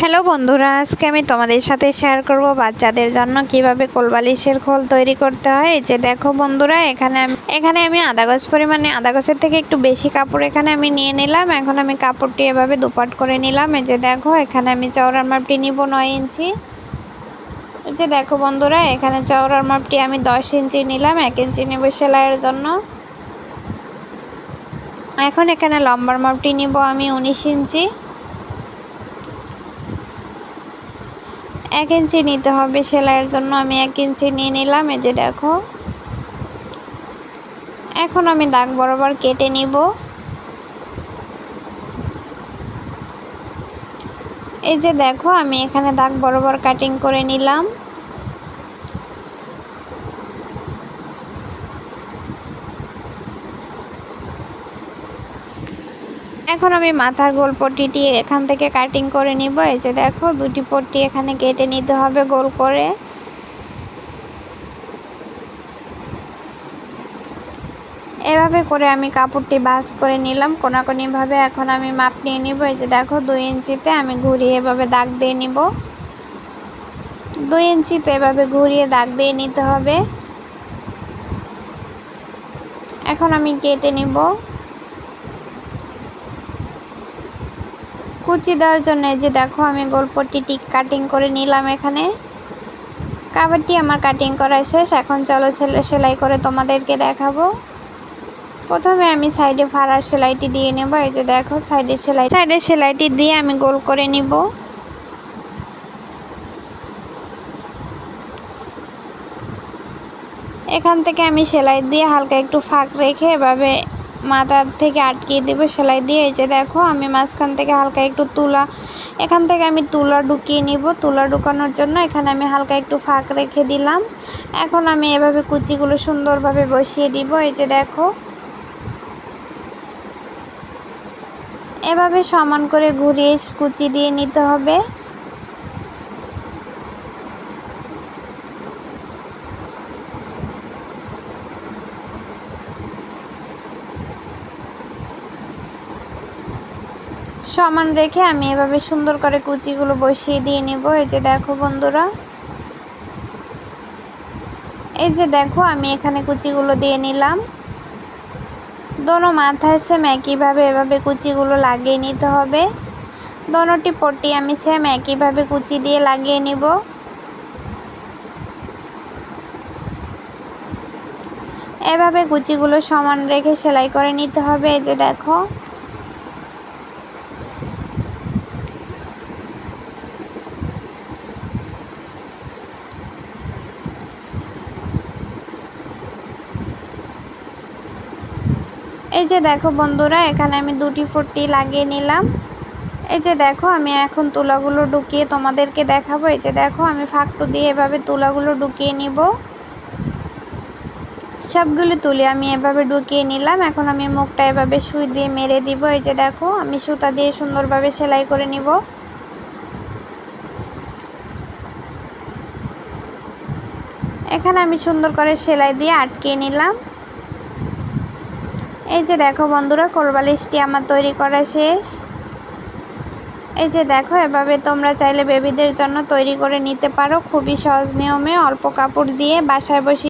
Hello বন্ধুরা, আজকে আমি তোমাদের সাথে শেয়ার করব বাচ্চাদের জন্য কীভাবে কোলবালিশের খোল তৈরি করতে হয়। এই যে দেখো বন্ধুরা, এখানে আমি এখানে আমি আধা গজ পরিমাণে আধা গজের থেকে একটু বেশি কাপড় এখানে আমি নিয়ে নিলাম। এখন আমি কাপড়টি এভাবে দুপাট করে নিলাম। এই যে দেখো, এখানে আমি চওড়ার মাপটি নিব নয় ইঞ্চি। এই যে দেখো বন্ধুরা, এখানে চওড়ার মাপটি আমি দশ ইঞ্চি নিলাম, এক ইঞ্চি নেব সেলাইয়ের জন্য। এখন এখানে লম্বার মাপটি নিব আমি উনিশ ইঞ্চি। এক ইঞ্চি নিতে হবে সেলাইয়ের জন্য। আমি এক ইঞ্চি নিয়ে নিলাম, এই যে দেখো। এখন আমি দাগ বরাবর কেটে নিব। এই যে দেখো, আমি এখানে দাগ বরাবর কাটিং করে নিলাম। এখন আমি মাথার গোল পট্টিটি এখান থেকে কাটিং করে নিব। এই যে দেখো, দুটি পট্টি এখানে কেটে নিতে হবে গোল করে। এভাবে করে আমি কাপড়টি বাস করে নিলাম। কোনাকোনিভাবে এখন আমি মাপ নিয়ে নিব। এই যে দেখো, দুই ইঞ্চিতে আমি ঘুরিয়ে এভাবে দাগ দিয়ে নিব। দুই ইঞ্চিতে এভাবে ঘুরিয়ে দাগ দিয়ে নিতে হবে। এখন আমি কেটে নিব। কুচি দেওয়ার জন্য যে দেখো আমি গল্পটি টিক কাটিং করে নিলাম এখানে। কাবারটি আমার কাটিং করা শেষ, এখন চলো ছেলে সেলাই করে তোমাদেরকে দেখাবো। প্রথমে আমি সাইডে ফাড়ার সেলাইটি দিয়ে নেব, এই যে দেখো সাইডে সেলাই সাইডে সেলাইটি দিয়ে আমি গোল করে নিব। এখান থেকে আমি সেলাই দিয়ে হালকা একটু ফাঁক রেখে এভাবে মাথার থেকে আটকিয়ে দেবো, সেলাই দিয়ে এই যে দেখো আমি মাঝখান থেকে হালকা একটু তুলা, এখান থেকে আমি তুলা ঢুকিয়ে নিব। তুলা ঢুকানোর জন্য এখানে আমি হালকা একটু ফাঁক রেখে দিলাম। এখন আমি এভাবে কুচিগুলো সুন্দরভাবে বসিয়ে দিব, এই যে দেখো। এভাবে সমান করে ঘুরিয়ে কুচি দিয়ে নিতে হবে। সমান রেখে আমি এভাবে সুন্দর করে কুচিগুলো বসিয়ে দিয়ে নেব। এই যে দেখো বন্ধুরা। এই যে দেখো, আমি এখানে কুচিগুলো দিয়ে নিলাম। দোনো মাথায় সেম একইভাবে এভাবে কুচিগুলো লাগিয়ে নিতে হবে। দোনোটি পট্টি আমি সেম একইভাবে কুচি দিয়ে লাগিয়ে নিব। এভাবে কুচিগুলো সমান রেখে সেলাই করে নিতে হবে। এই যে দেখো। এই যে দেখো বন্ধুরা, এখানে আমি দুটি ফুটি লাগিয়ে নিলাম। এই যে দেখো, আমি এখন তুলাগুলো ঢুকিয়ে তোমাদেরকে দেখাবো। এই যে দেখো, আমি ফাঁকটু দিয়ে এভাবে তুলাগুলো ঢুকিয়ে নিব। সবগুলো তুলে আমি এভাবে ঢুকিয়ে নিলাম। এখন আমি মুখটা এভাবে সুই দিয়ে মেরে দিব। এই যে দেখো, আমি সুতা দিয়ে সুন্দরভাবে সেলাই করে নিব। এখানে আমি সুন্দর করে সেলাই দিয়ে আটকিয়ে নিলাম। এই যে দেখো বন্ধুরা, কোলবালিশটি আমার তৈরি করা শেষ। এই যে দেখো, এভাবে তোমরা চাইলে বেবিদের জন্য তৈরি করে নিতে পারো। খুবই সহজ নিয়মে অল্প কাপড় দিয়ে বাসায় বসে